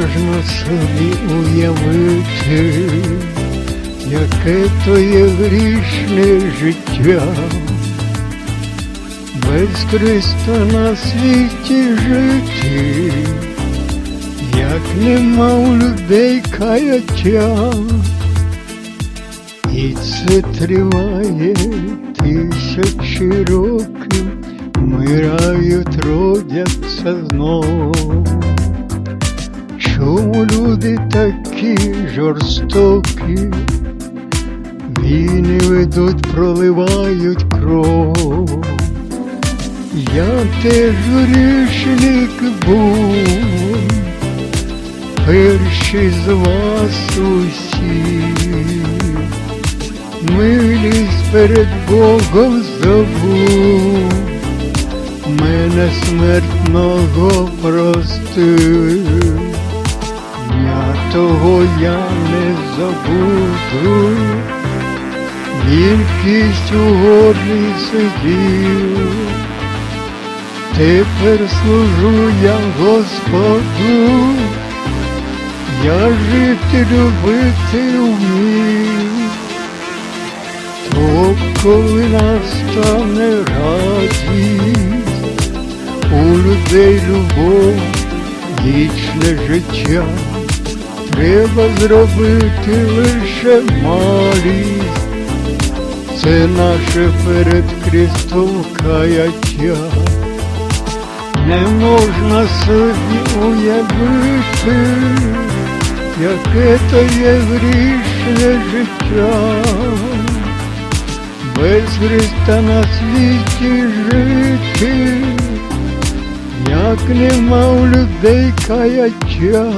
собі уявити, яке то є грішне життя. Без Христа на світі жити, як нема у людей каяття. І це триває тисячі років, вмирають, родяться знов. Люди такі жорстокі, війни ведуть, проливають кров. Я теж грішник був, перший з вас усіх. Милість перед Богом забув, мене смертного простив. Того я не забуду, він у горлі сидів. Тепер служу я Господу, я жити любити вмію. То коли настане радість, у людей любов, вічне життя, треба зробити лише малість, це наше перед Христом каяття. Не можна собі уявити, яке то є грішне життя. Без Христа на світі жити, як нема у людей каяття.